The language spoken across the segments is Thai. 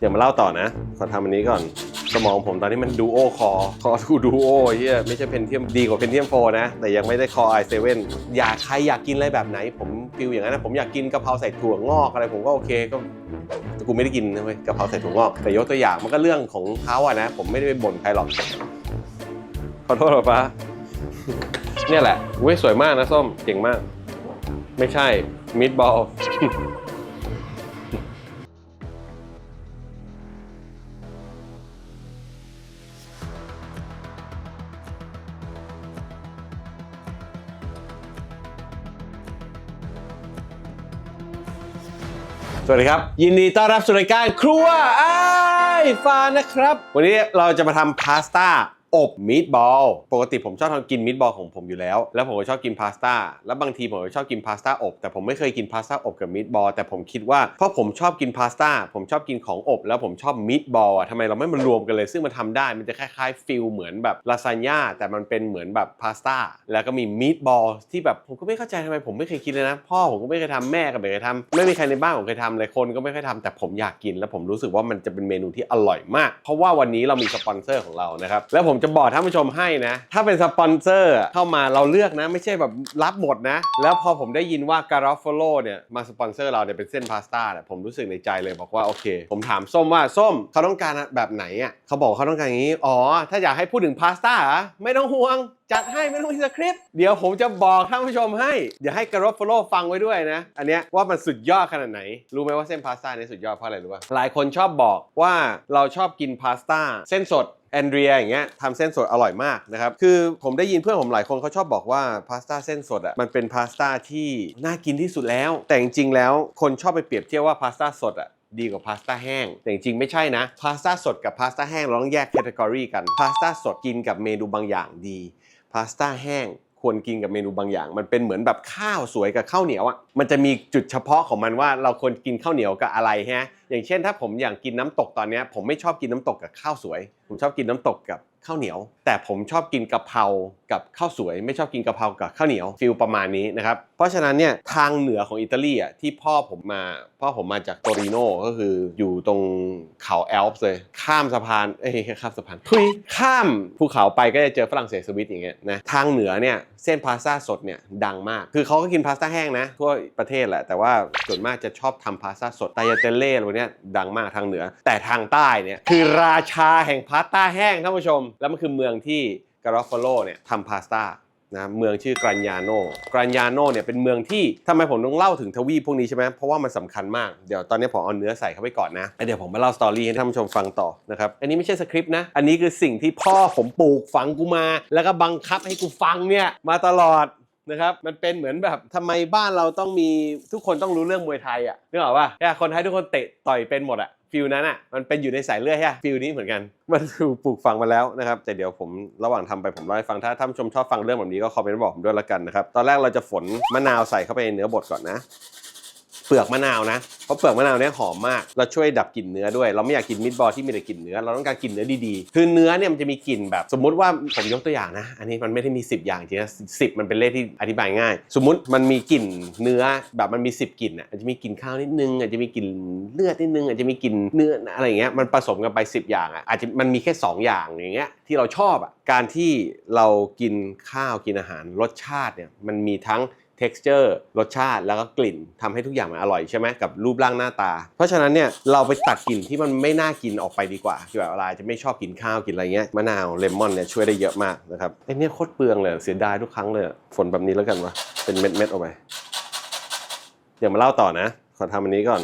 เดี๋ยวมาเล่าต่อนะ ขอทำอันนี้ก่อน สมองผมตอนนี้มันดูโอคอ คอทูดูโอเฮียไม่ใช่เพนเทียมดีกว่าเพนเทียมโฟนะ แต่ยังไม่ได้คอไอเซเว่นอยากใครอยากกินอะไรแบบไหน ผมฟิลอย่างนั้นนะ ผมอยากกินกะเพราใส่ถั่วงอกอะไรผมก็โอเคก็แต่กูไม่ได้กินนะเว้ยกะเพราใส่ถั่วงอก แต่ยกตัวอย่างมันก็เรื่องของเขาอะนะ ผมไม่ได้ไปบ่นใครหรอกขอโทษหรอป้าเนี่ยแหละเว้ยสวยมากนะส้มเก่งมาก ไม่ใช่มิดบอล สวัสดีครับ ยินดีต้อนรับสู่รายการครัวไอ้ฟานนะครับ วันนี้เราจะมาทำพาสต้า อบมีดบอลปกติผมชอบทำกินมีดบอลของผมอยู่แล้ว แล้วผมก็ชอบกินพาสต้าแล้วบางทีผมก็ชอบกินพาสต้าอบแต่ผมไม่เคยกินพาสต้าอบกับมีดบอลแต่ผมคิดว่าเพราะผมชอบกินพาสต้าผมชอบกินของอบ แล้วผมชอบมีดบอลอะทำไมเราไม่มารวมกันเลย ซึ่งมันทำได้มันจะคล้ายๆฟิลเหมือนแบบลาซานญ่าแต่มันเป็นเหมือนแบบพาสต้าแล้วก็มีมีดบอลที่แบบผมก็ไม่เข้าใจทำไมผมไม่เคยกินเลยนะ พ่อผมก็ไม่เคยทำแม่ก็ไม่เคยทำไม่มีใครในบ้านผมเคยทำเลยคนก็ไม่เคยทำแต่ผมอยากกิน แล้วผมรู้สึกว่ามันจะเป็นเมนูที่อร่อยมาก เพราะว่าวันนี้เรามีสปอนเซอร์ของเรานะครับแล้วผมจะจะบอกท่านผู้ชมให้นะ ถ้าเป็นสปอนเซอร์เข้ามาเราเลือกนะ ไม่ใช่แบบรับหมดนะ แล้วพอผมได้ยินว่าการอฟโฟโลเนี่ยมาสปอนเซอร์เราเนี่ยเป็นเส้นพาสต้าเนี่ยผมรู้สึกในใจเลยบอกว่าโอเค ผมถามส้มว่าส้มเขาต้องการแบบไหนอะเขาบอกเขาต้องการอย่างนี้ อ๋อ ถ้าอยากให้พูดถึงพาสต้าไม่ต้องห่วงจัดให้ไม่ต้องมีสคริปต์เดี๋ยวผมจะบอกท่านผู้ชมให้ เดี๋ยวให้การอฟโฟโลฟังไว้ด้วยนะ อันเนี้ยว่ามันสุดยอดขนาดไหน รู้ไหมว่าเส้นพาสต้าเนี่ยสุดยอดเพราะอะไรรู้ป่ะหลายคนชอบบอกว่าเราชอบกินพาสต้าเส้นสด แอนเดรียอย่างเงี้ยทำเส้นสดอร่อยมากนะครับ คือผมได้ยินเพื่อนผมหลายคนเขาชอบบอกว่าพาสต้าเส้นสดอะมันเป็นพาสต้าที่น่ากินที่สุดแล้ว แต่จริงๆแล้วคนชอบไปเปรียบเทียบว่าพาสต้าสดอะดีกว่าพาสต้าแห้ง แต่จริงๆไม่ใช่นะ พาสต้าสดกับพาสต้าแห้งเราต้องแยกแคตตากรีกัน พาสต้าสดกินกับเมนูบางอย่างดี พาสต้าแห้ง ควรกินกับเมนูบางอย่าง มันเป็นเหมือนแบบข้าวสวยกับข้าวเหนียวอะมันจะมีจุดเฉพาะของมันว่าเราควรกินข้าวเหนียวกับอะไรฮะอย่างเช่น ถ้าผมอยากกินน้ำตกตอนนี้ผมไม่ชอบกินน้ำตกกับข้าวสวย ผมชอบกินน้ำตกกับข้าวเหนียว แต่ผมชอบกินกะเพรากับข้าวสวย ไม่ชอบกินกะเพรากับข้าวเหนียวฟิลประมาณนี้นะครับเพราะฉะนั้นเนี่ยทางเหนือของอิตาลีอะที่พ่อผมมา พ่อผมมาจากโตริโนก็คืออยู่ตรงเขาแอลป์เลย ข้ามสะพานเอ้ยข้ามสะพานทุยข้ามภูเขาไปก็จะเจอฝรั่งเศสสวิตอย่างเงี้ยนะทางเหนือเนี่ยเส้นพาสต้าสดเนี่ยดังมาก คือเขาก็กินพาสต้าแห้งนะทั่วประเทศแหละแต่ว่าส่วนมากจะชอบทำพาสต้าสดไตาเตเล่อะไรพวเนี้ยดังมากทางเหนือ แต่ทางใต้เนี่ยคือราชาแห่งพาสต้าแห้งท่านผู้ชม แล้วมันคือเมืองที่การอฟโฟโลเนี่ยทำพาสต้า นะเมืองชื่อกรันยาโนกรันยาโนเนี่ยเป็นเมืองที่ทำไมผมต้องเล่าถึงทวีปพวกนี้ใช่ไหมเพราะว่ามันสำคัญมากเดี๋ยวตอนนี้ผมเอาเนื้อใส่เข้าไปก่อนนะแล้วเดี๋ยวผมมาเล่าสตอรี่ให้ท่านผู้ชมฟังต่อนะครับอันนี้ไม่ใช่สคริปต์นะ อันนี้คือสิ่งที่พ่อผมปลูกฝังกูมา แล้วก็บังคับให้กูฟังเนี่ยมาตลอด นะครับมันเป็นเหมือนแบบทำไมบ้านเราต้องมีทุกคนต้องรู้เรื่องมวยไทยอะนึกออกป่ะเนี่ยคนไทยทุกคนเตะต่อยเป็นหมดอะ ฟิลนั้นอะมันเป็นอยู่ในสายเลือดใช่ฟิลนี้เหมือนกัน มันถูกปลูกฝังมาแล้วนะครับแต่เดี๋ยวผมระหว่างทำไปผมเล่าให้ฟังถ้าท่านชมชอบฟังเรื่องแบบนี้ก็คอมเมนต์บอกผมด้วยละกันนะครับตอนแรกเราจะฝนมะนาวใส่เข้าไปในเนื้อบดก่อนนะ เปลือกมะนาวนะเพราะเปลือกมะนาวเนี่ยหอมมากแล้วช่วยดับกลิ่นเนื้อด้วย เราไม่อยากกินมิตบอลที่มีแต่กลิ่นเนื้อเราต้องการกลิ่นเนื้อดีๆ คือเนื้อเนี่ยมันจะมีกลิ่นแบบ สมมุติว่าผมยกตัวอย่างนะ อันนี้มันไม่ได้มี 10 อย่างจริงนะสิมันเป็นเลขที่อธิบายง่าย สมมุติมันมีกลิ่นเนื้อแบบมันมี 10กลิ่นอะอาจจะมีกลิ่นข้าวนิดนึงอาจจะมีกลิ่นเลือดนิดนึงอาจจะมีกลิ่นเนื้ออะไรอย่างเงี้ยมันผสมกันไป 10 อย่างอะอาจจะมันมีแค่ 2 อย่างอย่างเงี้ยที่เราชอบอะการที่เรากินข้าวกินอาหารรสชาติเนี่ยมันมีทั้ง texture รสชาติแล้วก็กลิ่นทำให้ทุกอย่างมันอร่อยใช่ไหมกับรูปร่างหน้าตา เพราะฉะนั้นเนี่ยเราไปตัดกลิ่นที่มันไม่น่ากินออกไปดีกว่าคือแบบอะไรจะไม่ชอบกินข้าวกินอะไรเงี้ยมะนาวเลมอนเนี่ยช่วยได้เยอะมากนะครับไอ้เนี่ยโคตรเปลืองเลยเสียดายทุกครั้งเลยฝนแบบนี้แล้วกันวะเป็นเม็ดเม็ดๆออกไปเดี๋ยวมาเล่าต่อนะขอทำอันนี้ก่อน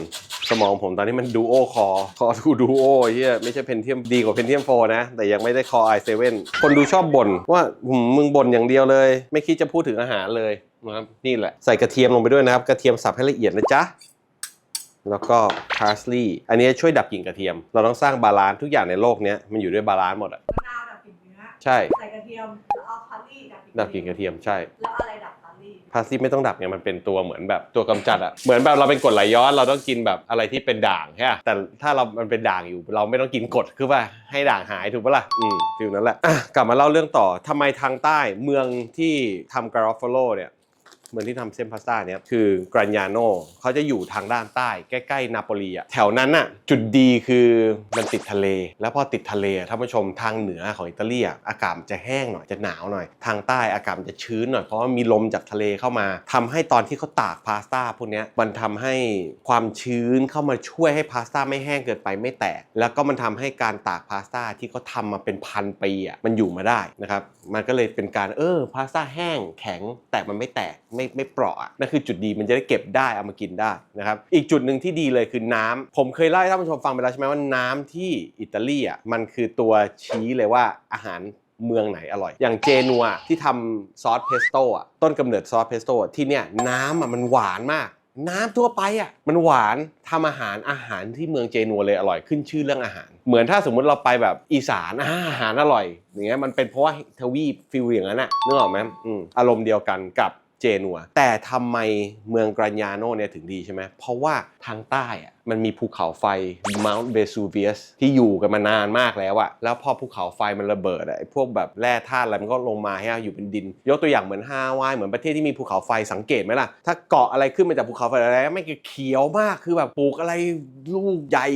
สมองผมตอนนี้มันดูโอคอคอทูดูโอเฮียไม่ใช่เพนเทียมดีกว่าเพนเทียมโฟนะ แต่ยังไม่ได้คอไอเซเว่นคนดูชอบบ่นว่าหืมมึงบ่นอย่างเดียวเลย ไม่คิดจะพูดถึงอาหารเลยนะครับนี่แหละใส่กระเทียมลงไปด้วยนะครับกระเทียมสับให้ละเอียดนะจ๊ะแล้วก็พาสลีย์อันนี้ช่วยดับกลิ่นกระเทียม เราต้องสร้างบาลานซ์ทุกอย่างในโลกเนี้ยมันอยู่ด้วยบาลานซ์หมดอะมะนาวดับกลิ่นเนื้อใช่ใส่กระเทียมแล้วเอาพาร์ลี่ดับดับกลิ่นกระเทียมใช่แล้วอะไรดับ พาร์ลี่พาสลีย์ไม่ต้องดับไงมันเป็นตัวเหมือนแบบตัวกำจัดอะเหมือนแบบเราเป็นกรดไหลย้อนเราต้องกินแบบอะไรที่เป็นด่างใช่ปะแต่ถ้าเรามันเป็นด่างอยู่ เราไม่ต้องกินกรดคือว่าให้ด่างหายถูกปะล่ะอืมฟิลนั้นแหละะกลับมาเล่าเรื่องต่อทำไมทางใต้เมืองที่ทำการอฟโฟโลเนี่ย เมืองที่ทำเส้นพาสต้าเนี้ยคือกรันยาโนเขาจะอยู่ทางด้านใต้ ใกล้ๆนาโปลีอะแถวนั้นอะจุดดีคือมันติดทะเล แล้วพอติดทะเลท่านผู้ชมทางเหนือของอิตาลีอะอากาศจะแห้งหน่อยจะหนาวหน่อย ทางใต้อากาศจะชื้นหน่อยเพราะว่ามีลมจากทะเลเข้ามาทำให้ตอนที่เขาตากพาสต้าพวกนี้มันทำให้ความชื้นเข้ามาช่วยให้พาสต้าไม่แห้งเกินไปไม่แตก แล้วก็มันทำให้การตากพาสต้าที่เขาทำมาเป็นพันปีอะมันอยู่มาได้นะครับมันก็เลยเป็นการเออพาสต้าแห้งแข็งแต่มันไม่แตกไม่ไม่เปราะนั่นคือจุดดีมันจะได้เก็บได้เอามากินได้นะครับอีกจุดหนึ่งที่ดีเลยคือน้ำผมเคยเล่าให้ท่านผู้ชมฟังไปแล้วใช่ไหมว่าน้ำที่อิตาลีอะมันคือตัวชี้เลยว่าอาหารเมืองไหนอร่อย อย่างเจนัวที่ทำซอสเพสโต้อะต้นกำเนิดซอสเพสโต้ที่เนี่ยน้ำอะมันหวานมาก น้ำทั่วไปอะมันหวานทำอาหารอาหารที่เมืองเจนัวเลยอร่อยขึ้นชื่อเรื่องอาหาร เหมือนถ้าสมมุติเราไปแบบอีสานอาหารอร่อยอย่างเงี้ยมันเป็นเพราะว่าทวีปฟิลอย่างนั้นอะนึกออกไหมอืมอารมณ์เดียวกันกับ เจนัว แต่ทำไมเมืองกรันยาโนเนี่ยถึงดีใช่ไหมเพราะว่าทางใต้อะมันมีภูเขาไฟ Mount Vesuvius ที่อยู่กันมานานมากแล้วอะแล้วพอภูเขาไฟมันระเบิดอะไอ้พวกแบบแร่ธาตุอะไรมันก็ลงมาให้เราอยู่เป็นดิน ยกตัวอย่างเหมือนฮาวายเหมือนประเทศที่มีภูเขาไฟสังเกตไหมล่ะ ถ้าเกาะอะไรขึ้นมาจากภูเขาไฟอะไรไม่เขียวมากคือแบบปลูกอะไรลูกใหญ่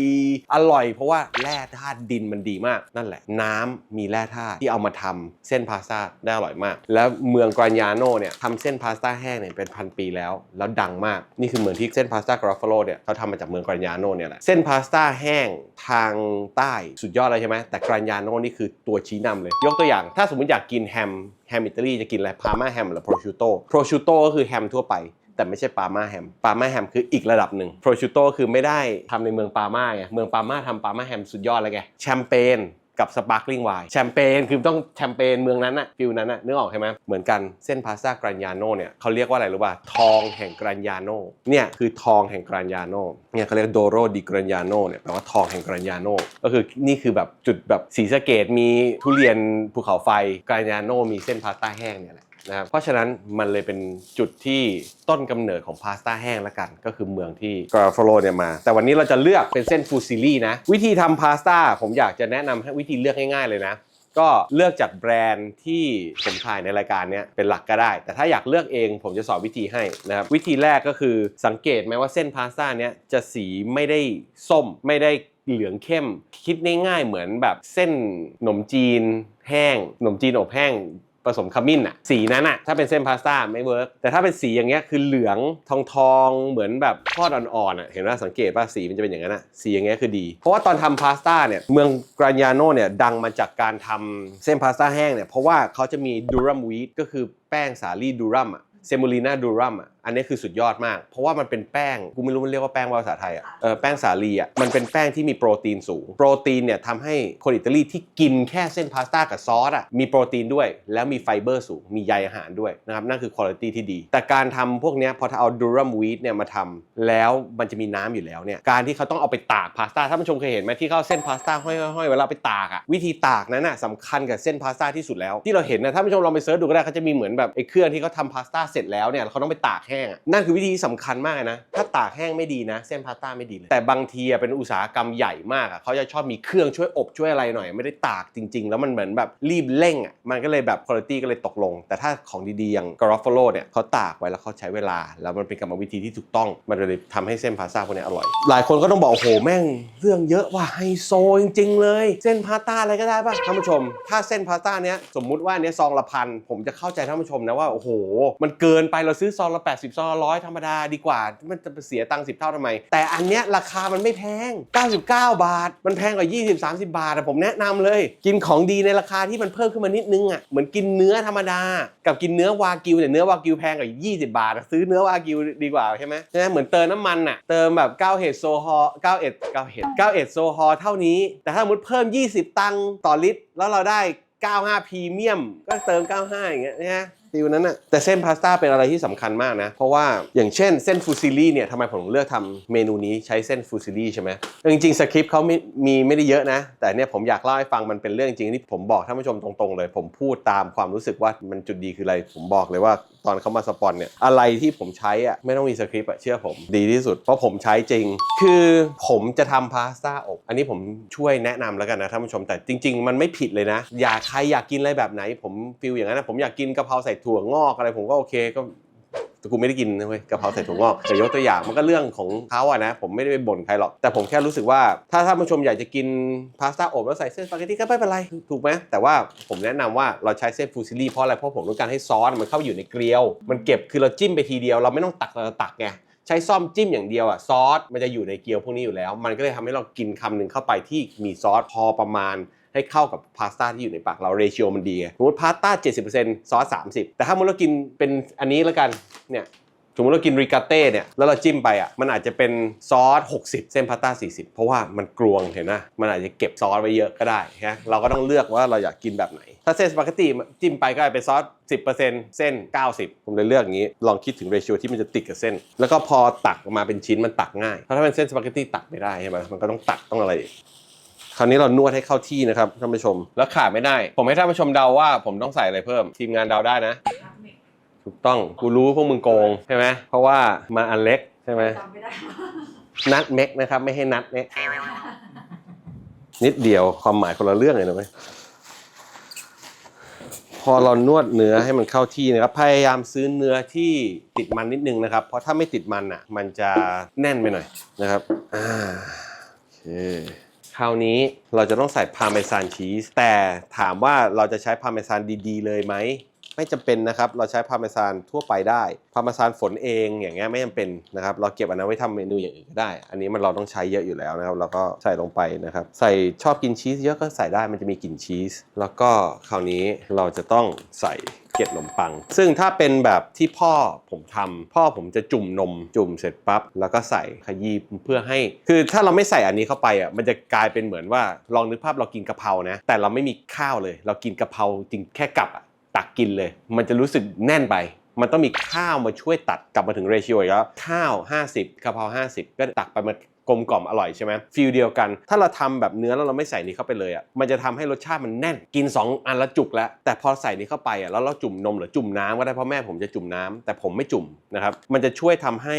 อร่อย เพราะว่าแร่ธาตุดินมันดีมากนั่นแหละ น้ำมีแร่ธาตุที่เอามาทำเส้นพาสต้าได้อร่อยมาก แล้วเมืองกรานยาโนเนี่ยทำเส้นพาสต้าแห้งเนี่ยเป็นพันปีแล้ว แล้วดังมากนี่คือเมืองที่เส้นพาสต้ากราฟโลเนี่ยเขาทำมาจากเมืองกรานญาโนเนี่ยแหละ เส้นพาสต้าแห้งทางใต้สุดยอดเลยใช่ไหมแต่กรานยาโนนี่คือตัวชี้นำเลย ยกตัวอย่างถ้าสมมติอยากกินแฮมแฮมอิตาลีจะกินอะไรพาร์มาแฮมหรือโปรชูโตโปรชูโตก็คือแฮมทั่วไปแต่ไม่ใช่ปาร์มาแฮม ปาร์มาแฮมคืออีกระดับหนึ่งโปรชูโตคือไม่ได้ทำในเมืองปาร์มาไง เมืองปาร์มาทำปาร์มาแฮมสุดยอดแล้วไง แชมเปญ กับสปาร์คลิงไวน์แชมเปญคือต้องแชมเปญเมืองนั้นอะฟิลนั้นอะนึกออกใช่ไหมเหมือนกันเส้นพาสต้ากรันยาโนเนี่ยเขาเรียกว่าอะไรรู้ป่ะทองแห่งกรันยาโนเนี่ยคือทองแห่งกรันยาโนเนี่ยเขาเรียกโดโรดิกรันยาโนเนี่ยแปลว่าทองแห่งกรันยาโนก็คือนี่คือแบบจุดแบบสีสเกตมีทุเรียนภูเขาไฟกรันยาโนมีเส้นพาสต้าแห้งเนี่ยแหละ นะครับเพราะฉะนั้นมันเลยเป็นจุดที่ต้นกำเนิดของพาสต้าแห้งละกัน ก็คือเมืองที่กราฟโลเนี่ยมา แต่วันนี้เราจะเลือกเป็นเส้นฟูซิลี่นะ วิธีทำพาสต้าผมอยากจะแนะนำให้วิธีเลือกง่ายๆเลยนะก็เลือกจากแบรนด์ที่ผมถ่ายในรายการเนี้ยเป็นหลักก็ได้ แต่ถ้าอยากเลือกเองผมจะสอนวิธีให้นะครับ วิธีแรกก็คือสังเกตไหมว่าเส้นพาสต้าเนี้ยจะสีไม่ได้ส้ม ไม่ได้เหลืองเข้ม คิดง่ายๆเหมือนแบบเส้นขนมจีนแห้งขนมจีนอบแห้ง ผสมขมิ้นอะสีนั้นอะถ้าเป็นเส้นพาสต้าไม่เวิร์กแต่ถ้าเป็นสีอย่างเงี้ยคือเหลืองทองทองเหมือนแบบทอดอ่อนๆอะเห็นว่าสังเกตว่าสีมันจะเป็นอย่างนั้นอะสีอย่างเงี้ยคือดี เพราะว่าตอนทำพาสต้าเนี่ยเมืองกรานยาโนเนี่ยดังมาจากการทำเส้นพาสต้าแห้งเนี่ยเพราะว่าเขาจะมีดูรัมวีทก็คือแป้งสาลี่ดูรัมอะเซมูลีนาดูรัมอะ อันนี้คือสุดยอดมาก เพราะว่ามันเป็นแป้ง กูไม่รู้มันเรียกว่าแป้งว่าภาษาไทยอะเออแป้งสาลีอะ มันเป็นแป้งที่มีโปรตีนสูง โปรตีนเนี่ยทำให้คนอิตาลีที่กินแค่เส้นพาสต้ากับซอสอะ มีโปรตีนด้วย แล้วมีไฟเบอร์สูง มีใยอาหารด้วยนะครับ นั่นคือคุณภาพที่ดี แต่การทำพวกเนี้ยพอเอาดูรัมวีทเนี่ยมาทำแล้วมันจะมีน้ำอยู่แล้วเนี่ย การที่เขาต้องเอาไปตากพาสต้า ถ้าผู้ชมเคยเห็นไหมที่เขาเอาเส้นพาสต้าห้อยๆๆเวลาไปตากอะ วิธีตากนั้นน่ะสำคัญกับเส้นพาสต้าที่สุดแล้ว ที่เราเห็นนะถ้าผู้ชมลองไปเสิร์ชดูก็ได้เขาจะมีเหมือนแบบไอ้เครื่องที่เขาทำพาสต้าเสร็จแล้วเนี่ยเขาต้องไปตากแห้งนั่นคือวิธีที่สำคัญมากนะ ถ้าตากแห้งไม่ดีนะ เส้นพาสต้าไม่ดีเลย แต่บางทีเป็นอุตสาหกรรมใหญ่มากอะเขาจะชอบมีเครื่องช่วยอบช่วยอะไรหน่อย ไม่ได้ตากจริง ๆ แล้วมันเหมือนแบบรีบเร่งอะมันก็เลยแบบคุณภาพก็เลยตกลง แต่ถ้าของดีๆอย่างกรอฟโฟโลเนี่ยเขาตากไว้แล้วเขาใช้เวลา แล้วมันเป็นกรรมวิธีที่ถูกต้องมันเลยทำให้เส้นพาสต้าพวกนี้อร่อย หลายคนก็ต้องบอกโอ้โหแม่งเรื่องเยอะว่ะไฮโซจริงๆเลย เส้นพาสต้าอะไรก็ได้ป่ะท่านผู้ชม ถ้าเส้นพาสต้าเนี้ยสมมุติว่าอันเนี้ยซองละพันผมจะเข้าใจท่านผู้ชมนะว่าโอ้โหมันเกินไปเราซื้อซองละ80 ซองละร้อยธรรมดาดีกว่า มันจะเสียตังค์สิเท่าทำไม แต่อันเนี้ยราคามันไม่แพง 99 บาท มันแพงกว่า 20 30 บาทอะผมแนะนำเลย กินของดีในราคาที่มันเพิ่มขึ้นมานิดนึงอะเหมือนกินเนื้อธรรมดา กับกินเนื้อวากิวแต่เนื้อวากิวแพงกว่า 20 บาทอะซื้อเนื้อวากิวดีกว่าใช่ไหมใช่ไหมเหมือนเติมน้ำมันอะเติมแบบ9เฮดโซฮอล9เอ็ด9เฮด9เอ็ดโซฮอลเท่านี้ แต่ถ้าสมมติเพิ่ม 20 ตังค์ต่อลิตรแล้วเราได้ 95พรีเมียมก็เติม 95 อย่างเงี้ยนะ ฟิลนั้นนะแต่เส้นพาสต้าเป็นอะไรที่สำคัญมากนะ เพราะว่าอย่างเช่นเส้นฟูซิลี่เนี่ยทำไมผมเลือกทำเมนูนี้ใช้เส้นฟูซิลี่ใช่ไหมจริงๆสคริปต์เขาไม่มีไม่ได้เยอะนะ แต่เนี่ยผมอยากเล่าให้ฟังมันเป็นเรื่องจริงที่ผมบอกท่านผู้ชมตรงๆเลย ผมพูดตามความรู้สึกว่ามันจุดดีคืออะไร ผมบอกเลยว่า ตอนเขามาสปอนเนี่ยอะไรที่ผมใช้อะไม่ต้องมีสคริปต์อะเชื่อผมดีที่สุด เพราะผมใช้จริง คือผมจะทำพาสต้าอบ อันนี้ผมช่วยแนะนำแล้วกันนะท่านผู้ชมแต่จริง ๆ มันไม่ผิดเลยนะ อยากใครอยากกินอะไรแบบไหน ผมฟิลอย่างนั้นนะผมอยากกินกะเพราใส่ถั่วงอกอะไร ผมก็โอเคก็ แต่กูไม่ได้กินนะเว้ยกะเพราใส่ถั่วงอกแต่ยกตัวอย่างมันก็เรื่องของเขาอะนะ ผมไม่ได้ไปบ่นใครหรอก แต่ผมแค่รู้สึกว่า ถ้าท่านผู้ชมอยากจะกินพาสต้าอบแล้วใส่เส้นสปาเกตตี้ก็ไม่เป็นไร ถูกไหมแต่ว่าผมแนะนำว่าเราใช้เส้นฟูซิลี่เพราะอะไร เพราะผมต้องการให้ซอสมันเข้าไปอยู่ในเกลียว มันเก็บคือเราจิ้มไปทีเดียวเราไม่ต้องตักเราตักไงใช้ซ่อมจิ้มอย่างเดียวอะซอสมันจะอยู่ในเกลียวพวกนี้อยู่แล้ว มันก็เลยทำให้เรากินคำหนึ่งเข้าไปที่มีซอสพอประมาณ ให้เข้ากับพาสต้าที่อยู่ในปากเราเรชิโอมันดีไงสมมติพาสต้า 70%ซอส 30 แต่ถ้ามมติเรากินเป็นอันนี้แล้วกันเนี่ยสมมติเรากินริกาเต้เนี่ยแล้วเราจิ้มไปอะมันอาจจะเป็นซอส 60 เส้นพาสต้า 40 เพราะว่ามันกรวงเห็นนะมันอาจจะเก็บซอสไว้เยอะก็ได้ฮะเราก็ต้องเลือกว่าเราอยากกินแบบไหน ถ้าเส้นสปาเกตตีจิ้มไปก็อาจเป็นซอส 10%เส้น 90 ผมเลยเลือกอย่างนี้ ลองคิดถึงเรชิโอที่มันจะติดกับเส้น แล้วก็พอตักออกมาเป็นชิ้นมันตักง่ายเพราะถ้าเป็นเส้นสปาเกตตีตักไม่ได้ใช่ไหมมันก็ต้องตักต้องอะไรอีก คราวนี้เรานวดให้เข้าที่นะครับท่านผู้ชม แล้วขาดไม่ได้ ผมให้ท่านผู้ชมเดาว่าผมต้องใส่อะไรเพิ่ม ทีมงานเดาได้นะนักเมกถูกต้อง กูรู้พวกมึงโกงใช่ไหม เพราะว่ามันอันเล็กใช่ไหมจำไม่ได้นัดเม็กนะครับ ไม่ให้นัดเม็กนิดเดียวความหมายคนละเรื่องเลยนะเว้ยพอเรานวดเนื้อให้มันเข้าที่นะครับ พยายามซื้อเนื้อที่ติดมันนิดนึงนะครับ เพราะถ้าไม่ติดมันอะ มันจะแน่นไปหน่อยนะครับ อ่า โอเค คราวนี้เราจะต้องใส่พาเมซานชีสแต่ถามว่าเราจะใช้พาเมซานดี ๆ เลยไหม ไม่จำเป็นนะครับ เราใช้พาเมซานทั่วไปได้ พาเมซานฝนเองอย่างเงี้ยไม่จำเป็นนะครับ เราเก็บอันนั้นไว้ทำเมนูอย่างอื่นก็ได้ อันนี้มันเราต้องใช้เยอะอยู่แล้วนะครับ เราก็ใส่ลงไปนะครับ ใส่ชอบกินชีสเยอะก็ใส่ได้ มันจะมีกลิ่นชีส แล้วก็คราวนี้เราจะต้องใส่เกล็ดขนมปัง ซึ่งถ้าเป็นแบบที่พ่อผมทำพ่อผมจะจุ่มนมจุ่มเสร็จปั๊บแล้วก็ใส่ขยี้เพื่อให้ คือถ้าเราไม่ใส่อันนี้เข้าไปอะมันจะกลายเป็นเหมือนว่าลองนึกภาพเรากินกะเพรานะ แต่เราไม่มีข้าวเลย เรากินกะเพราจริงแค่กับอะ ตักกินเลย มันจะรู้สึกแน่นไป มันต้องมีข้าวมาช่วยตัดกลับมาถึงเรชิโออีกแล้ว ข้าว 50กะเพรา50 ก็ตักไปมัน กลมกล่อมอร่อยใช่ไหมฟิลเดียวกัน ถ้าเราทำแบบเนื้อแล้วเราไม่ใส่นี้เข้าไปเลยอะมันจะทำให้รสชาติมันแน่นกิน 2 อันละจุกแล้ว แต่พอใส่นี้เข้าไปอะแล้วเราจุ่มนมหรือจุ่มน้ำก็ได้เพราะแม่ผมจะจุ่มน้ำแต่ผมไม่จุ่มนะครับมันจะช่วยทำให้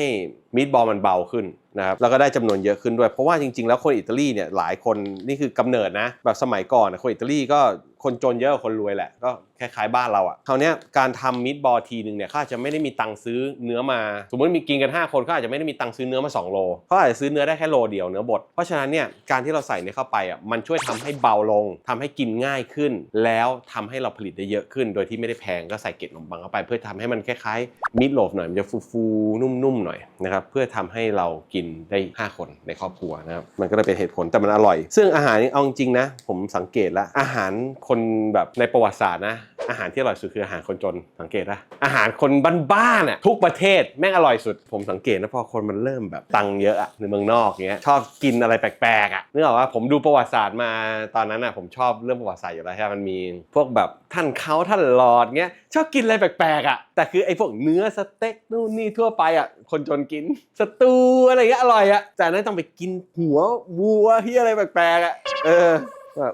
มีดบอลมันเบาขึ้นนะครับแล้วก็ได้จำนวนเยอะขึ้นด้วย เพราะว่าจริงๆ แล้วคนอิตาลีเนี่ยหลายคนนี่คือกำเนิดนะ แบบสมัยก่อนนะคนอิตาลีก็คนจนเยอะกว่าคนรวยแหละ ก็คล้ายๆบ้านเราอะ่ะคราวเนี้ยการทำมิตบอลทีหนึ่งเนี่ยเขาอาจจะไม่ได้มีตังค์ซื้อเนื้อมา สมมติมีกินกัน 5 คนเขาอาจจะไม่ได้มีตังค์ซื้อเนื้อมา 2 โลเขาอาจจะซื้อเนื้อได้แค่โลเดียวเนื้อบด เพราะฉะนั้นเนี่ยการที่เราใส่เนี่ยเข้าไปอะมันช่วยทำให้เบาลงทำให้กินง่ายขึ้น แล้วทำให้เราผลิตได้เยอะขึ้น โดยที่ไม่ได้แพงก็ใส่เกล็ดขนมปังเข้าไป เพื่อทำให้มันคล้ายๆมิตโลฟหน่อยมันจะฟูๆนุ่มๆหน่อยนะครับเพื่อทำให้เรากินได้ 5 คนในครอบครัวนะครับมันก็เลยเป็นเหตุผลแต่มันอร่อย ซึ่งอาหารนี่เอาจริงนะ ผมสังเกตแล้วอาหารคนแบบในประวัติศาสตร์นะอาหารที่อร่อยสุดคืออาหารคนจนสังเกตนะอาหารคนบ้านๆน่ะทุกประเทศแม่งอร่อยสุด ผมสังเกตนะพอคนมันเริ่มแบบตังเยอะอะในเมืองนอกเงี้ยชอบกินอะไรแปลกๆอะนึกออกว่าผมดูประวัติศาสตร์มาตอนนั้นอะผมชอบเรื่องประวัติศาสตร์อยู่แล้วใช่ไหมมันมีพวกแบบท่านเขาท่านหลอดเงี้ยชอบกินอะไรแปลกๆอะแต่คือไอ้พวกเนื้อสเต็กนู่นนี่ทั่วไปอะคนจนกินสตูอะไรเงี้ยอร่อยอะแต่นั้นต้องไปกินหัววัวที่อะไรแปลกๆอะเออ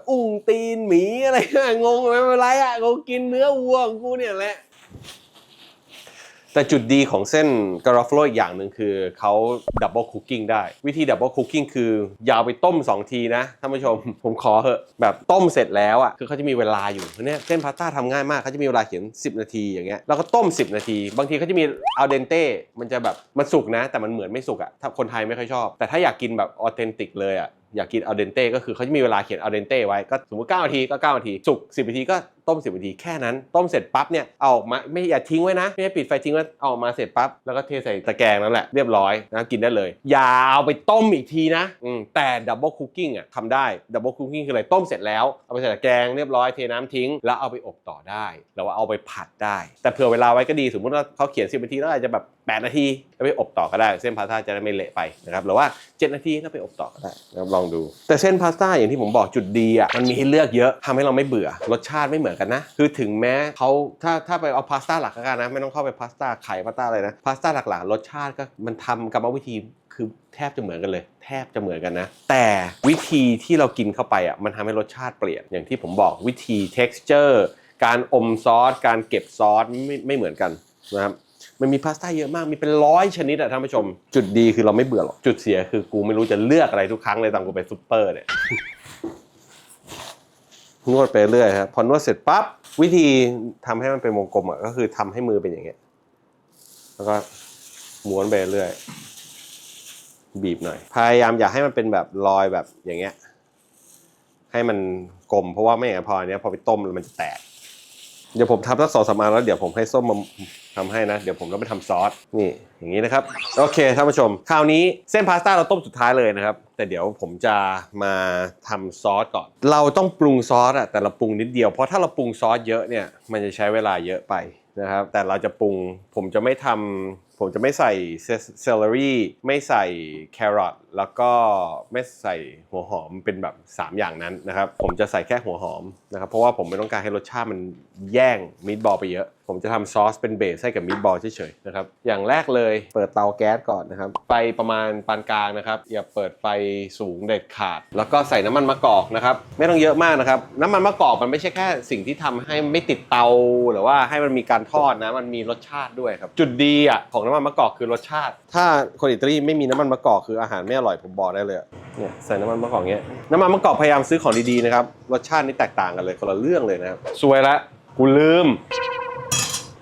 อุ้งตีนหมีอะไรงงไม่เป็นไรอะงงกินเนื้อวัวของกูเนี่ยแหละ แต่จุดดีของเส้นกราฟโลอีกอย่างหนึ่งคือเขาดับเบิลคุกกิ้งได้ วิธีดับเบิลคุกกิ้งคือยาวไปต้ม 2 ทีนะท่านผู้ชม ผมขอเหอะแบบต้มเสร็จแล้วอะคือเขาจะมีเวลาอยู่เนี่ยเส้นพาสต้าทำง่ายมากเขาจะมีเวลาเขียน 10 นาทีอย่างเงี้ยแล้วก็ต้ม 10 นาที บางทีเขาจะมีอัลเดนเต้มันจะแบบมันสุกนะ แต่มันเหมือนไม่สุกอะถ้าคนไทยไม่ค่อยชอบ แต่ถ้าอยากกินแบบออเทนติกเลยอะอยากกินอัลเดนเต้ก็คือเขาจะมีเวลาเขียนอัลเดนเต้ไว้ก็สมมติ9นาทีก็9นาทีสุก10นาทีก็ต้ม10นาทีแค่นั้น ต้มเสร็จปั๊บเนี่ยเอาออกมาไม่อย่าทิ้งไว้นะ ไม่ให้ปิดไฟทิ้งไว้เอาออกมาเสร็จปั๊บแล้วก็เทใส่ตะแกรงนั่นแหละเรียบร้อยนะกินได้เลย อย่าเอาไปต้มอีกทีนะอืมแต่ดับเบิลคุกกิ้งอะทำได้ดับเบิลคุกกิ้งคืออะไรต้มเสร็จแล้วเอาไปใส่ตะแกรงเรียบร้อยเทน้ำทิ้ง แล้วเอาไปอบต่อได้หรือว่าเอาไปผัดได้ แต่เผื่อเวลาไว้ก็ดีสมมติว่าเขาเขียน10นาทีแล้วอาจจะแบบ8 นาทีแล้วไปอบต่อก็ได้ เส้นพาสต้าจะได้ไม่เละไปนะครับหรือว่า 7 นาทีแล้วไปอบต่อก็ได้นะครับลองดู แต่เส้นพาสต้าอย่างที่ผมบอกจุดดีอะมันมีให้เลือกเยอะทำให้เราไม่เบื่อรสชาติไม่เหมือนกันนะ คือถึงแม้เขาถ้าถ้าไปเอาพาสต้าหลักแล้วกันนะ ไม่ต้องเข้าไปพาสต้าไข่พาสต้าอะไรนะพาสต้าหลักๆรสชาติก็มันทำกรรมวิธีคือแทบจะเหมือนกันเลย แทบจะเหมือนกันนะ แต่วิธีที่เรากินเข้าไปอะมันทำให้รสชาติเปลี่ยนอย่างที่ผมบอกวิธี texture การอมซอส การเก็บซอสไม่ไม่เหมือนกันนะครับมันมีพาสต้าเยอะมาก มีเป็นร้อยชนิดอะท่านผู้ชม จุดดีคือเราไม่เบื่อหรอก จุดเสียคือกูไม่รู้จะเลือกอะไรทุกครั้งเลยตอนกูไปซุปเปอร์เนี่ย นวดไปเรื่อยครับพอนวดเสร็จปั๊บวิธีทำให้มันเป็นวงกลมอะก็คือทำให้มือเป็นอย่างเงี้ยแล้วก็ม้วนไปเรื่อยบีบหน่อย พยายามอย่าให้มันเป็นแบบรอยแบบอย่างเงี้ย ให้มันกลมเพราะว่าไม่อย่างนั้นพออันเนี้ยพอไปต้มมันจะแตก เดี๋ยวผมทำสักสองสามอันแล้วเดี๋ยวผมให้ส้มมา ทำให้นะ เดี๋ยวผมต้องไปทำซอส นี่อย่างนี้นะครับ โอเคท่านผู้ชม คราวนี้เส้นพาสต้าเราต้มสุดท้ายเลยนะครับ แต่เดี๋ยวผมจะมาทำซอสก่อน เราต้องปรุงซอสอะแต่เราปรุงนิดเดียว เพราะถ้าเราปรุงซอสเยอะเนี่ย มันจะใช้เวลาเยอะไปนะครับ แต่เราจะปรุง ผมจะไม่ทำ ผมจะไม่ใส่เซลล์รี่ไม่ใส่แครอทแล้วก็ไม่ใส่หัวหอมเป็นแบบ 3 อย่างนั้นนะครับ ผมจะใส่แค่หัวหอมนะครับ เพราะว่าผมไม่ต้องการให้รสชาติมันแย่งมีดบอลไปเยอะ ผมจะทำซอสเป็นเบสให้กับมีดบอลเฉยๆนะครับ อย่างแรกเลยเปิดเตาแก๊สก่อนนะครับ ไฟประมาณปานกลางนะครับ อย่าเปิดไฟสูงเด็ดขาด แล้วก็ใส่น้ำมันมะกอกนะครับ ไม่ต้องเยอะมากนะครับ น้ำมันมะกอกมันไม่ใช่แค่สิ่งที่ทำให้ไม่ติดเตาหรือว่าให้มันมีการทอดนะ มันมีรสชาติด้วยครับ จุดดีอะของน้ำมันมะกอกคือรสชาติ ถ้าคนอิตาลีไม่มีน้ำมันมะกอกคืออาหารไม่อร่อยผมบอกได้เลยอะเนี่ยใส่น้ำมันมะกอกเงี้ยน้ำมันมะกอกพยายามซื้อของดีๆนะครับรสชาตินี่แตกต่างกันเลยคนละเรื่องเลยนะครับซวยละกูลืม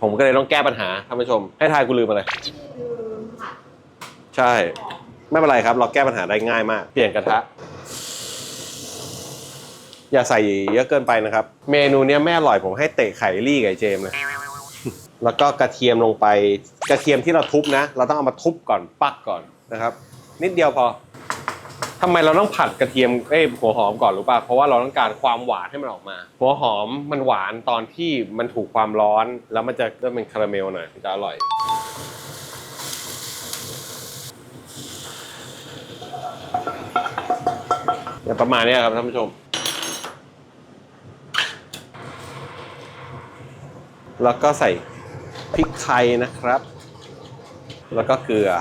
ผมก็เลยต้องแก้ปัญหาท่านผู้ชม ให้ทายกูลืมอะไรคือผัดใช่ ไม่เป็นไรครับ เราแก้ปัญหาได้ง่ายมาก เปลี่ยนกระทะอย่าใส่เยอะเกินไปนะครับ เมนูเนี้ยแม่อร่อยผมให้เตะไข่ลี่กับไอ้เจมส์นะ แล้วก็กระเทียมลงไป กระเทียมที่เราทุบนะ เราต้องเอามาทุบก่อนปักก่อนนะครับ นิดเดียวพอทำไมเราต้องผัดกระเทียมเอ้ยหัวหอมก่อนรู้ป่ะเพราะว่าเราต้องการความหวานให้มันออกมา หัวหอมมันหวานตอนที่มันถูกความร้อน แล้วมันจะเริ่มเป็นคาราเมลหน่อยจะอร่อย อย่างประมาณนี้ครับท่านผู้ชม แล้วก็ใส่ พริกไทยนะครับ แล้วก็เกลือ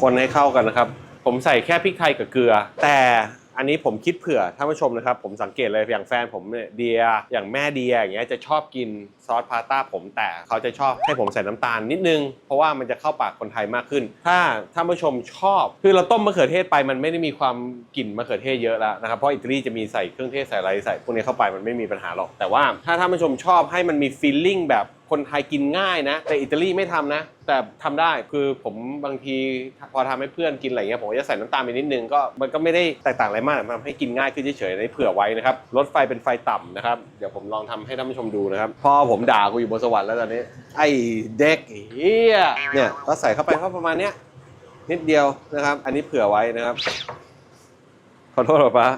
คนให้เข้ากันนะครับ ผมใส่แค่พริกไทยกับเกลือ แต่ อันนี้ผมคิดเผื่อท่านผู้ชมนะครับ ผมสังเกตเลยอย่างแฟนผมเนี่ยเดียอย่างแม่เดียอย่างเงี้ยจะชอบกินซอสพาสต้าผมแต่เขาจะชอบให้ผมใส่น้ำตาลนิดนึง เพราะว่ามันจะเข้าปากคนไทยมากขึ้น ถ้าท่านผู้ชมชอบคือเราต้มมะเขือเทศไปมันไม่ได้มีความกลิ่นมะเขือเทศเยอะแล้วนะครับเพราะอิตาลีจะมีใส่เครื่องเทศใส่อะไรใส่พวกนี้เข้าไปมันไม่มีปัญหาหรอกแต่ว่าถ้าท่านผู้ชมชอบให้มันมีฟีลลิ่งแบบ คนไทยกินง่ายนะ แต่อิตาลีไม่ทำนะ แต่ทำได้คือผมบางทีพอทำให้เพื่อนกินอะไรเงี้ยผมก็จะใส่น้ำตาลไปนิดนึงก็มันก็ไม่ได้แตกต่างอะไรมากทำให้กินง่ายขึ้นเฉยๆในเผื่อไว้นะครับลดไฟเป็นไฟต่ำนะครับเดี๋ยวผมลองทำให้ท่านผู้ชมดูนะครับพ่อผมด่ากูอยู่บนสวรรค์แล้วตอนนี้ ไอ้เด็กเฮียเนี่ยก็ใส่เข้าไปก็ประมาณเนี้ยนิดเดียวนะครับ อันนี้เผื่อไว้นะครับขอโทษหรอป้า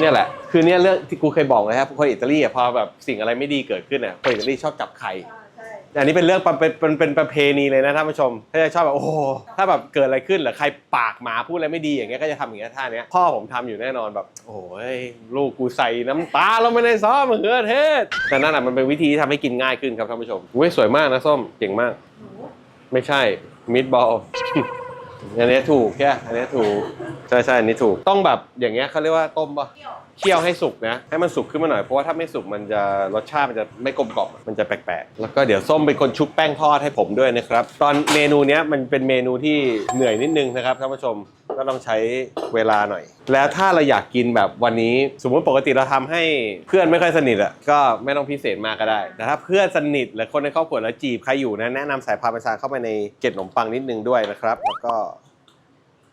เนี่ยแหละ คือเนี่ยเรื่องที่กูเคยบอกเลยครับคนอิตาลีอะพอแบบสิ่งอะไรไม่ดีเกิดขึ้นอะคนอิตาลีชอบจับไข่อันนี้เป็นเรื่องเป็นเป็นเป็นประเพณีเลยนะท่านผู้ชมถ้าจะชอบแบบโอ้โหถ้าแบบเกิดอะไรขึ้นหรือใครปากหมาพูดอะไรไม่ดีอย่างเงี้ยก็จะทำอย่างเงี้ยท่าเนี้ยพ่อผมทำอยู่แน่นอนแบบ โอ้ยลูกกูใส่น้ำตาลงไปในซอสมะเขือเทศแต่นั่นแหะมันเป็นวิธีที่ทำให้กินง่ายขึ้นครับท่านผู้ชมอุ้ยสวยมากนะส้มเก่งมาก ไม่ใช่มิดบอล อันนี้ถูกแค่อันนี้ถูกใช่ใช่อันนี้ถูกต้องแบบอย่างเงี้ยเขาเรียกว่าต้มปะเที่ยวเคี่ยวให้สุกนะให้มันสุกขึ้นมาหน่อยเพราะว่าถ้าไม่สุกมันจะรสชาติมันจะไม่กลมกล่อมมันจะแปลกๆแล้วก็เดี๋ยวส้มเป็นคนชุบแป้งทอดให้ผมด้วยนะครับ ตอนเมนูเนี้ยมันเป็นเมนูที่เหนื่อยนิดนึงนะครับท่านผู้ชม ก็ต้องใช้เวลาหน่อย แล้วถ้าเราอยากกินแบบวันนี้ สมมติปกติเราทำให้เพื่อนไม่ค่อยสนิทอะก็ไม่ต้องพิเศษมากก็ได้ แต่ถ้าเพื่อนสนิทหรือคนในครอบครัวแล้วจีบใครอยู่นะแนะนำใส่พาร์เมซาเข้าไปในเกล็ดขนมปังนิดนึงด้วยนะครับ แล้วก็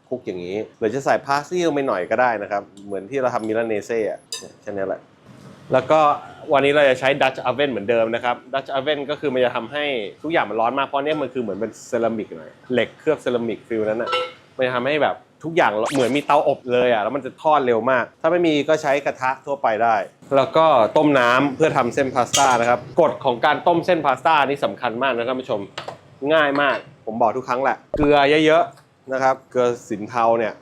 คลุกอย่างนี้หรือจะใส่พาสซี่ลงไปหน่อยก็ได้นะครับ เหมือนที่เราทำมิลานเนเซ่อะเนี่ยแค่นี้แหละแล้วก็วันนี้เราจะใช้ดัช o v เ n เหมือนเดิมนะครับดัช o v เ n ก็คือมันจะทำให้ทุกอย่างมันร้อนมากเพราะเนี่ยมันคือเหมือนเป็นเซรามิกหน่อยเหล็กเคลือบเซรามิกฟิลนั้นอะมันจะทำให้แบบ ทุกอย่างเหมือนมีเตาอบเลยอะแล้วมันจะทอดเร็วมาก ถ้าไม่มีก็ใช้กระทะทั่วไปได้ แล้วก็ต้มน้ำเพื่อทำเส้นพาสต้านะครับกฎของการต้มเส้นพาสต้านี่สำคัญมากนะท่านผู้ชมง่ายมาก ผมบอกทุกครั้งแหละ เกลือเยอะๆนะครับ เกลือสินเทาเนี่ย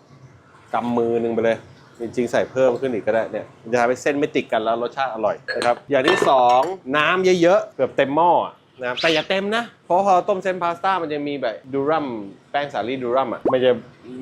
กำมือหนึงไปเลยจริงๆใส่เพิ่มขึ้นอีกก็ได้เนี่ยจะทำให้เส้นไม่ติดกันแล้วรสชาติอร่อยนะครับอย่างที่สองน้ำเยอะๆเกือบเต็มหม้อนะแต่อย่าเต็มนะ เพราะพอต้มเส้นพาสต้ามันจะมีแบบดูรัมแป้งสาลีดูรัมอะมันจะ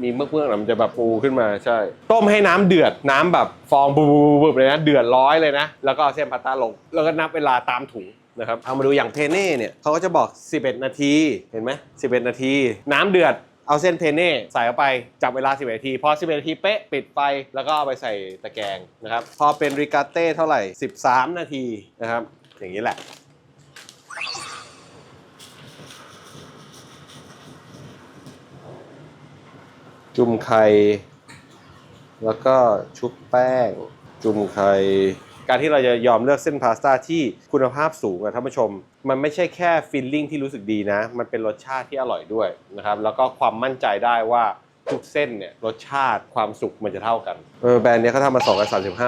มีเมือกๆนะมันจะแบบฟูขึ้นมาใช่ ต้มให้น้ำเดือดน้ำแบบฟองบุบๆๆเลยนะเดือดร้อยเลยนะ แล้วก็เอาเส้นพาสต้าลง แล้วก็นับเวลาตามถุงนะครับเอามาดูอย่างเพเน่เนี่ยเขาก็จะบอก 11 นาทีเห็นไหม11 นาที น้ำเดือดเอาเส้นเพเน่ใส่เข้าไปจับเวลา 10นาที พอ 10นาทีเป๊ะปิดไฟแล้วก็เอาไปใส่ตะแกรงนะครับ พอเป็นริกาเต้เท่าไหร่ 13 นาทีนะครับ อย่างนี้แหละ จุ่มไข่ แล้วก็ชุบแป้ง จุ่มไข่ การที่เราจะยอมเลือกเส้นพาสต้าที่คุณภาพสูงอะท่านผู้ชม มันไม่ใช่แค่ฟิลลิ่งที่รู้สึกดีนะ มันเป็นรสชาติที่อร่อยด้วยนะครับ แล้วก็ความมั่นใจได้ว่า ทุกเส้นเนี่ยรสชาติความสุกมันจะเท่ากันเออแบรนด์เนี้ยเขาทำมา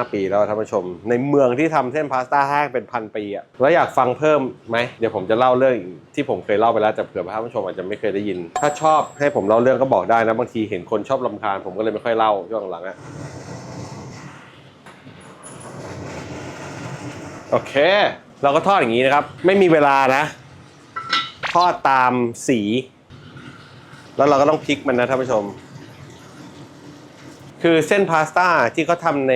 235ปีแล้วท่านผู้ชม ในเมืองที่ทำเส้นพาสต้าแห้งเป็นพันปีอะแล้วอยากฟังเพิ่มไหมเดี๋ยวผมจะเล่าเรื่องที่ผมเคยเล่าไปแล้วแต่เผื่อท่านผู้ชมอาจจะไม่เคยได้ยิน ถ้าชอบให้ผมเล่าเรื่องก็บอกได้นะบางทีเห็นคนชอบลำคาญผมก็เลยไม่ค่อยเล่าช่วงหลังอะโอเค เราก็ทอดอย่างนี้นะครับ ไม่มีเวลานะ ทอดตามสี แล้วเราก็ต้องพลิกมันนะท่านผู้ชม คือเส้นพาสต้าที่เขาทำใน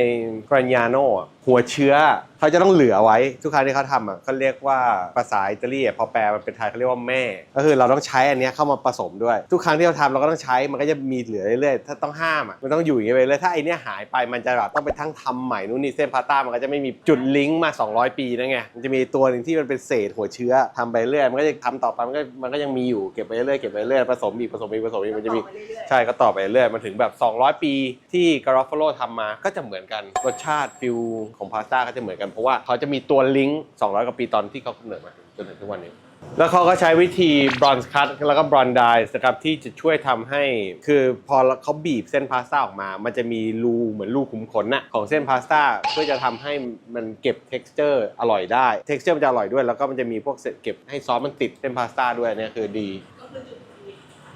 กรานยาโน่ะ หัวเชื้อเขาจะต้องเหลือไว้ทุกครั้งที่เขาทำอะเขาเรียกว่าภาษาอิตาลีอะพอแปลมันเป็นไทยเขาเรียกว่าแม่ ก็คือเราต้องใช้อันเนี้ยเข้ามาผสมด้วย ทุกครั้งที่เราทำเราก็ต้องใช้มันก็จะมีเหลือเรื่อยๆถ้าต้องห้ามอะมันต้องอยู่อย่างเงี้ยไปเรื่อยถ้าไอเนี้ยหายไปมันจะแบบต้องไปทั้งทำใหม่นู่นนี่เส้นพาสต้ามันก็จะไม่มีจุดลิงก์มา 200 ปีนั่นไงมันจะมีตัวหนึ่งที่มันเป็นเศษหัวเชื้อทำไปเรื่อยมันก็จะทำต่อไปมันก็มันก็ยังมีอยู่เก็บไปเรื่อยเก็บไปเรื่อยผสมอีกผสมอีกผสมอีกมันจะมีต่อไปเรื่อยๆใช่ก็ต่อไปเรื่อยมันถึงแบบ 200 ปีที่การอฟฟาโลทำมาก็จะเหมือนกันรสชาติฟิลของพาสต้าก็จะเหมือนกันเพราะว่าเขาจะมีตัวลิงก์200กว่าปีตอนที่เขากำเนิดมาจนถึงทุกวันนี้ แล้วเขาก็ใช้วิธี bronze cut แล้วก็ bronze dye นะครับที่จะช่วยทำให้ คือพอเขาบีบเส้นพาสต้าออกมา มันจะมีรูเหมือนรูขุมขนน่ะของเส้นพาสต้าเพื่อจะทำให้มันเก็บ texture อร่อยได้ texture มันจะอร่อยด้วย แล้วก็มันจะมีพวกเศษเก็บให้ซอสมันติดเส้นพาสต้าด้วยเนี่ยคือดี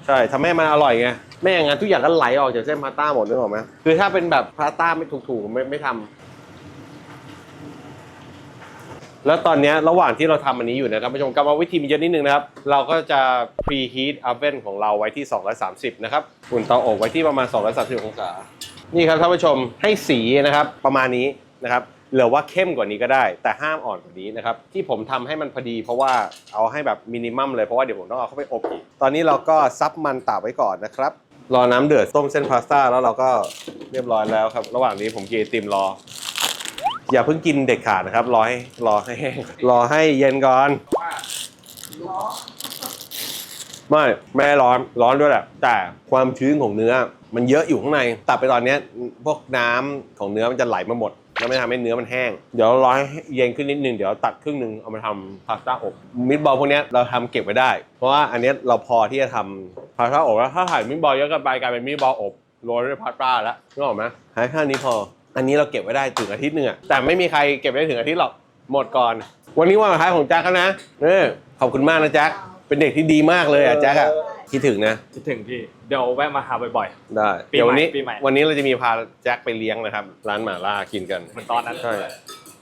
ใช่ทำให้มันอร่อยไงไม่อย่างนั้นทุกอย่างก็ไหลออกจากเส้นพาสต้าหมดนึกออกไหมคือถ้าเป็นแบบพาสต้าไม่ถูกๆไม่ไม่ทำ แล้วตอนนี้ระหว่างที่เราทำอันนี้อยู่นะท่านผู้ชมกรรมวิธีมีเยอะนิดนึงนะครับ เราก็จะ preheat oven ของเราไว้ที่ 230 นะครับอุ่นเตาอบไว้ที่ประมาณ 230 องศา นี่ครับท่านผู้ชมให้สีนะครับประมาณนี้นะครับหรือว่าเข้มกว่านี้ก็ได้ แต่ห้ามอ่อนกว่านี้นะครับ ที่ผมทำให้มันพอดี เพราะว่าเอาให้แบบมินิมัมเลยเพราะว่าเดี๋ยวผมต้องเอาเข้าไปอบอีก ตอนนี้เราก็ซับมันตากไว้ก่อนนะครับ รอน้ำเดือดต้มเส้นพาสต้าแล้วเราก็เรียบร้อยแล้วครับ ระหว่างนี้ผมกินไอติมรอ อย่าเพิ่งกินเด็ดขาดนะครับ รอให้รอให้แห้งรอให้เย็นก่อน ไม่ไม่ร้อนร้อนด้วยแหละแต่ความชื้นของเนื้อ มันเยอะอยู่ข้างในตัดไปตอนเนี้ยพวกน้ำของเนื้อมันจะไหลมาหมดแล้วไม่ทำให้เนื้อมันแห้ง เดี๋ยวรอให้เย็นขึ้นนิดนึง เดี๋ยวตัดครึ่งหนึ่งเอามาทำพาสต้าอบมิตบอลพวกเนี้ยเราทำเก็บไว้ได้ เพราะว่าอันเนี้ยเราพอที่จะทำพาสต้าอบแล้วถ้าถ่ายมิตบอลเยอะเกินไปกลายเป็นมิตบอลอบโรยด้วยพาสต้าแล้วนึกออกไหมหายแค่นี้พอ อันนี้เราเก็บไว้ได้ถึงอาทิตย์หนึงอะแต่ไม่มีใครเก็บไว้ถึงอาทิตย์หรอกหมดก่อน วันนี้วันสุดท้ายของแจ็คแล้วนะเออขอบคุณมากนะแจ็คเป็นเด็กที่ดีมากเลยอะแจ็คอะคิดถึงนะ คิดถึงพี่ เดี๋ยวแวะมาหาบ่อย ได้ปีเดี๋ยวใหม่วันนี้ ปีใหม่ วันนี้เราจะมีพาแจ็คไปเลี้ยงนะครับ ร้านหม่าล่ากินกัน ๆ เหมือนตอนนั้นใช่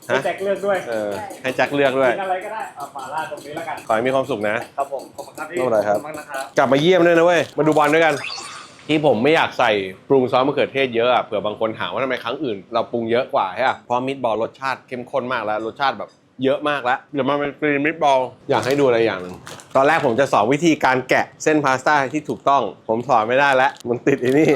ให้แจ็คเลือกด้วยเออให้แจ็คเลือกด้วย กินอะไรก็ได้เอามาล่าตรงนี้แล้วกัน ขอให้มีความสุขนะ ครับผม ขอบคุณครับพี่ไม่เป็นไรครับ ขอณมากนะครับ กลับมาเยี่ยมด้วยนะเว้ย มาดูบอลด้วยกัน ที่ผมไม่อยากใส่ปรุงซอสมะเขือเทศเยอะอะเผื่อบางคนถามว่าทำไมครั้งอื่นเราปรุงเยอะกว่าใช่ปะเพราะมิตบอลรสชาติเข้มข้นมากแล้วรสชาติแบบเยอะมากแล้วเดี๋ยวมาเป็นกรีนมิตบอลอยากให้ดูอะไรอย่างหนึ่งตอนแรกผมจะสอนวิธีการแกะเส้นพาสต้าที่ถูกต้อง ผมสอนไม่ได้แล้วมันติดไอ้นี่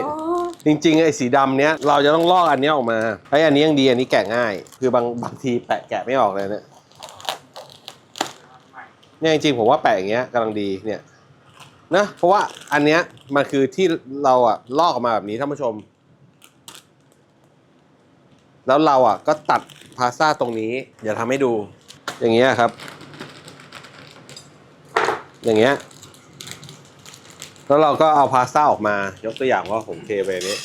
จริงๆไอ้สีดำเนี้ยเราจะต้องลอกอันเนี้ยออกมาไอ้อันนี้ยังดีอันนี้แกะง่าย คือบางบางทีแปะแกะไม่ออกเลยเนี่ยเนี่ยจริงๆผมว่าแปะอย่างเงี้ยกำลังดีเนี่ย นะเพราะว่าอันเนี้ยมันคือที่เราอะลอกออกมาแบบนี้ท่านผู้ชม แล้วเราอะก็ตัดพาสต้าตรงนี้ เดี๋ยวทำให้ดู อย่างเงี้ยครับ อย่างเงี้ยแล้วเราก็เอาพาสต้าออกมายกตัวอย่างว่าผมเทไปนี้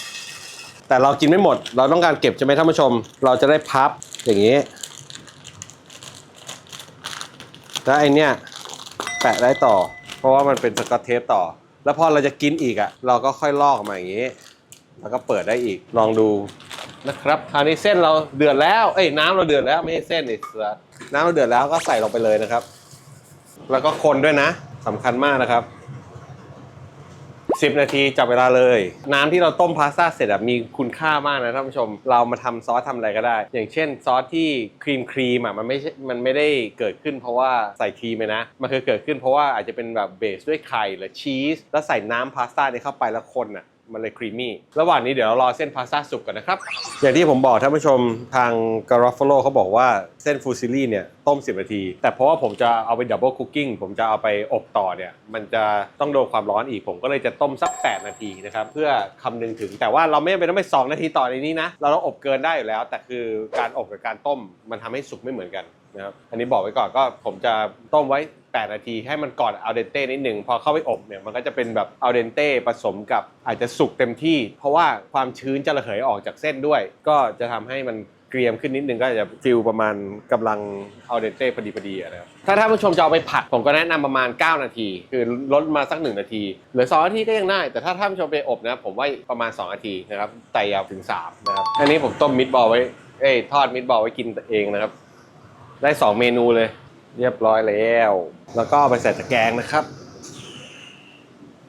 แต่เรากินไม่หมด เราต้องการเก็บใช่ไหมท่านผู้ชม เราจะได้พับอย่างนี้แล้วไอเนี้ยแปะได้ต่อ ราะว่ามันเป็นสกอตเทปต่อ แล้วพอเราจะกินอีกอะ เราก็ค่อยลอกออกมาอย่างนี้ แล้วก็เปิดได้อีก ลองดูนะครับ คราวนี้เส้นเราเดือดแล้ว เอ้ยน้ำเราเดือดแล้วไม่ใช่เส้นอีกน้ำเราเดือดแล้วก็ใส่ลงไปเลยนะครับ แล้วก็คนด้วยนะสำคัญมากนะครับ 10 นาทีจับเวลาเลย น้ำที่เราต้มพาสต้าเสร็จอะมีคุณค่ามากนะท่านผู้ชม เรามาทำซอสทำอะไรก็ได้ อย่างเช่นซอสที่ครีมครีมอะมันไม่ใช่มันไม่ได้เกิดขึ้นเพราะว่าใส่ครีมเลยนะ มันคือเกิดขึ้นเพราะว่าอาจจะเป็นแบบเบสด้วยไข่หรือชีสแล้วใส่น้ำพาสต้าเนี่ยเข้าไปแล้วคนอะ มันเลยครีมมี่ ระหว่างนี้เดี๋ยวเรารอเส้นพาสต้าสุกก่อนนะครับ อย่างที่ผมบอกท่านผู้ชมทางกร f ฟโลเขาบอกว่าเส้นฟูซิลี่เนี่ยต้ม 10 นาที แต่เพราะว่าผมจะเอาไปดับเบิลคุกกิ้งผมจะเอาไปอบต่อเนี่ย มันจะต้องโดนความร้อนอีกผมก็เลยจะต้มสัก 8 นาทีนะครับ เพื่อคำนึงถึงแต่ว่าเราไม่จำเป็นต้องไป 2 นาทีต่อในนี้นะ เราต้องอบเกินได้อยู่แล้ว แต่คือการอบกับการต้มมันทำให้สุกไม่เหมือนกันนะครับอันนี้บอกไว้ก่อนก็ผมจะต้มไว้ 8 นาทีให้มันก่อนอัลเดนเต้นิดหนึ่งพอเข้าไปอบเนี่ยมันก็จะเป็นแบบอัลเดนเต้ผสมกับอาจจะสุกเต็มที่ เพราะว่าความชื้นจะระเหยออกจากเส้นด้วย ก็จะทำให้มันเกรียมขึ้นนิดนึงก็จะฟิลประมาณกำลังอัลเดนเต้พอดีพอดีนะครับถ้าท่านผู้ชมจะเอาไปผัดผมก็แนะนำประมาณ 9 นาที คือลดมาสัก 1 นาทีหลือ2นาทีก็ยังได้ แต่ถ้าท่านผู้ชมไปอบนะผมว่าประมาณ 2 นาทีนะครับไต่ยาวถึง 3 นะครับอันนี้ผมต้มมิตบอลไว้เอ้ยทอดมิตบอลไว้กินเองนะครับได้ 2 เมนูเลย เรียบร้อยแล้ว แล้วก็เอาไปใส่ตะแกรงนะครับ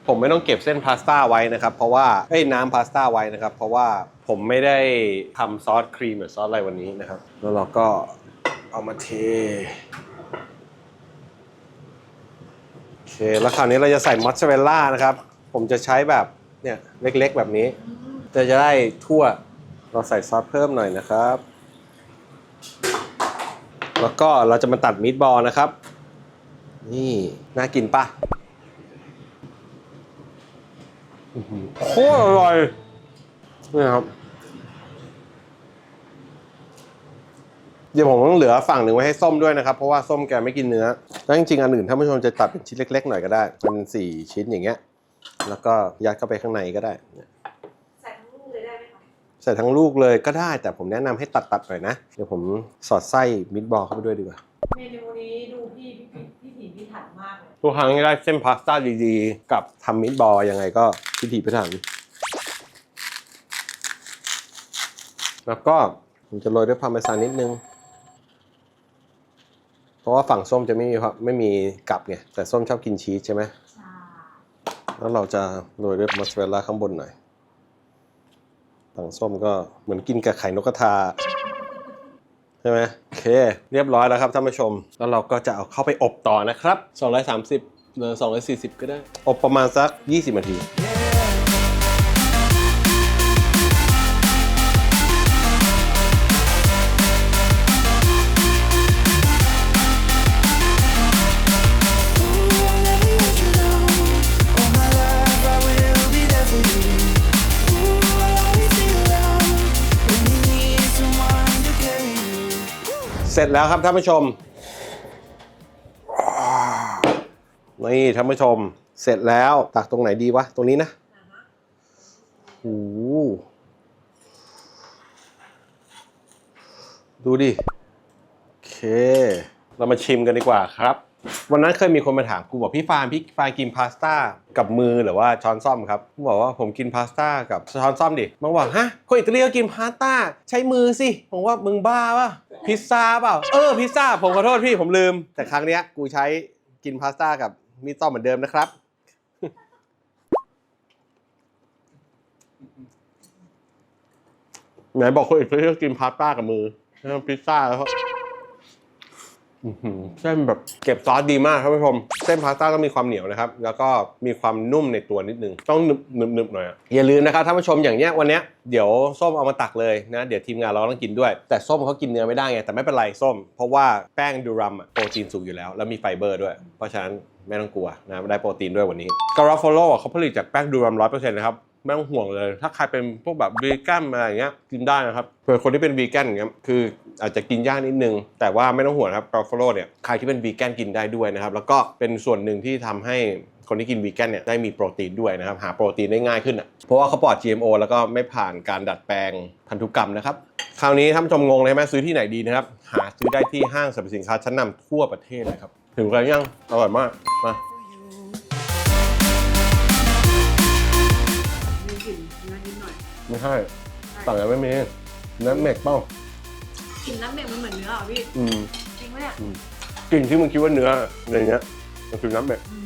ผมไม่ต้องเก็บเส้นพาสต้าไว้นะครับ เพราะว่าเอ้ยน้ำพาสต้าไว้นะครับ เพราะว่าผมไม่ได้ทำซอสครีมหรือซอสอะไรวันนี้นะครับ แล้วเราก็เอามาเทโอเคแล้วคราวนี้เราจะใส่มอสซาเรลล่านะครับ ผมจะใช้แบบเนี่ยเล็กๆแบบนี้จะจะได้ทั่วเราใส่ซอสเพิ่มหน่อยนะครับ แล้วก็เราจะมาตัดมีดบอลนะครับ นี่ น่ากินปะอื้อหือโคตรอร่อยนี่ครับ เดี๋ยวผมต้องเหลือฝั่งหนึ่งไว้ให้ส้มด้วยนะครับ เพราะว่าส้มแกไม่กินเนื้อแล้วจริงๆอันอื่นท่านผู้ชมจะตัดเป็นชิ้นเล็ก ๆ หน่อยก็ได้เป็นสี่ชิ้นอย่างเงี้ย แล้วก็ยัดเข้าไปข้างในก็ได้ ใส่ทั้งลูกเลยได้ไหมคะ ใส่ทั้งลูกเลยก็ได้ แต่ผมแนะนำให้ตัดๆหน่อยนะ เดี๋ยวผมสอดไส้มิตบอลเข้าไปด้วยดีกว่า เมนูนี้ดูพี่พี่พี่ถีพี่ถันมากเลยทุกครั้งที่ได้เส้นพาสต้าดีๆ กับทำมิตบอลยังไงก็พิถีพิถัน แล้วก็ผมจะโรยด้วยพาร์เมซานนิดนึง เพราะว่าฝั่งส้มจะไม่มีความไม่มีกับไงแต่ส้มชอบกินชีสใช่ไหม ใช่แล้วเราจะโรยด้วยมอสซาเรลล่าข้างบนหน่อย ฝั่งส้มก็เหมือนกินกับไข่นกกระทาใช่ไหมโอเค เรียบร้อยแล้วครับท่านผู้ชม แล้วเราก็จะเอาเข้าไปอบต่อนะครับ 230หรือ240 ก็ได้ อบประมาณสัก 20นาที เสร็จแล้วครับท่านผู้ชม นี่ท่านผู้ชม เสร็จแล้วตักตรงไหนดีวะ ตรงนี้นะโอ้โหดูดิ โอเค เรามาชิมกันดีกว่าครับ วันนั้นเคยมีคนมาถามกูบอกพี่ฟานพี่ฟานกินพาสต้ากับมือหรือว่าช้อนซ่อมครับกูบอกว่าผมกินพาสต้ากับช้อนซ่อมดิมันบอกฮะคนอิตาลีก็กินพาสต้าใช้มือสิผมว่ามึงบ้าป่ะพิซซ่าเปล่าเออพิซซ่าผมขอโทษพี่ผมลืม แต่ครั้งเนี้ยกูใช้กินพาสต้ากับมีดซ่อมเหมือนเดิมนะครับไหนบอกคนอิตาลีก็กินพาสต้ากับมือพิซซ่าแล้ว เส้นแบบเก็บซอสดีมากครับผู้ชม เส้นพาสต้าต้องมีความเหนียวนะครับ แล้วก็มีความนุ่มในตัวนิดนึง ต้องหนึบหนึบหน่อยอย่าลืมนะครับท่านผู้ชมอย่างเนี้ยวันเนี้ยเดี๋ยวส้มเอามาตักเลยนะ เดี๋ยวทีมงานเราต้องกินด้วย แต่ส้มเขากินเนื้อไม่ได้ไง แต่ไม่เป็นไรส้ม เพราะว่าแป้งดูรัมโปรตีนสูงอยู่แล้ว แล้วมีไฟเบอร์ด้วย เพราะฉะนั้นไม่ต้องกลัวนะได้โปรตีนด้วยวันนี้การาโฟโลเขาผลิตจากแป้งดูรัมร้อยเปอร์เซ็นต์นะครับ ไม่ต้องห่วงเลย ถ้าใครเป็นพวกแบบวีแกนอะไรอย่างเงี้ยกินได้นะครับเผื่อคนที่เป็นวีแกนอย่างเงี้ยคืออาจจะกินยากนิดนึง แต่ว่าไม่ต้องห่วงครับกราฟโลเนี่ยใครที่เป็นวีแกนกินได้ด้วยนะครับแล้วก็เป็นส่วนหนึ่งที่ทำให้คนที่กินวีแกนเนี่ยได้มีโปรตีนด้วยนะครับหาโปรตีนได้ง่ายขึ้นอะเพราะว่าเขาปลอด GMO แล้วก็ไม่ผ่านการดัดแปลงพันธุกรรมนะครับคราวนี้ท่านผู้ชมงงเลยไหมซื้อที่ไหนดีนะครับ หาซื้อได้ที่ห้างสรรพสินค้าชั้นนำทั่วประเทศเลยครับถึงกันยังอร่อยมากมา ไม่ใช่สั่งแล้วไม่มีน้ำเม็กเปล่ากลิ่นน้ำเม็กมันเหมือนเนื้อเหรอพี่ อืม จริงปะเนี่ย กลิ่นที่มึงคิดว่าเนื้ออะไรเงี้ยมันคือน้ำเม็ดอืม